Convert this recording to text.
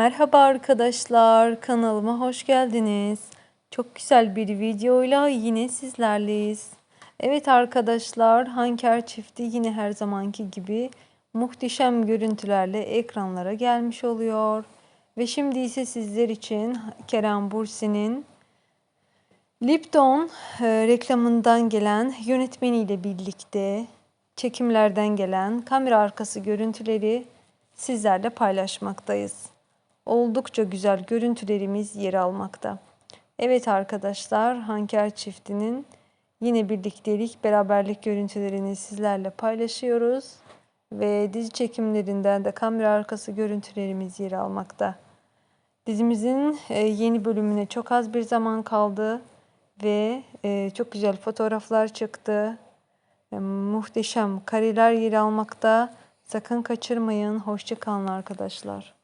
Merhaba arkadaşlar, kanalıma hoş geldiniz. Çok güzel bir videoyla yine sizlerleyiz. Evet arkadaşlar, Hanker çifti yine her zamanki gibi muhteşem görüntülerle ekranlara gelmiş oluyor. Ve şimdi ise sizler için Kerem Bursi'nin Lipton e, reklamından gelen yönetmeniyle birlikte çekimlerden gelen kamera arkası görüntüleri sizlerle paylaşmaktayız. Oldukça güzel görüntülerimiz yer almakta. Evet arkadaşlar, Hanker çiftinin yine birliktelik, beraberlik görüntülerini sizlerle paylaşıyoruz ve dizi çekimlerinden de kamera arkası görüntülerimiz yer almakta. Dizimizin e, yeni bölümüne çok az bir zaman kaldı ve e, çok güzel fotoğraflar çıktı. E, muhteşem kareler yer almakta. Sakın kaçırmayın. Hoşçakalın arkadaşlar.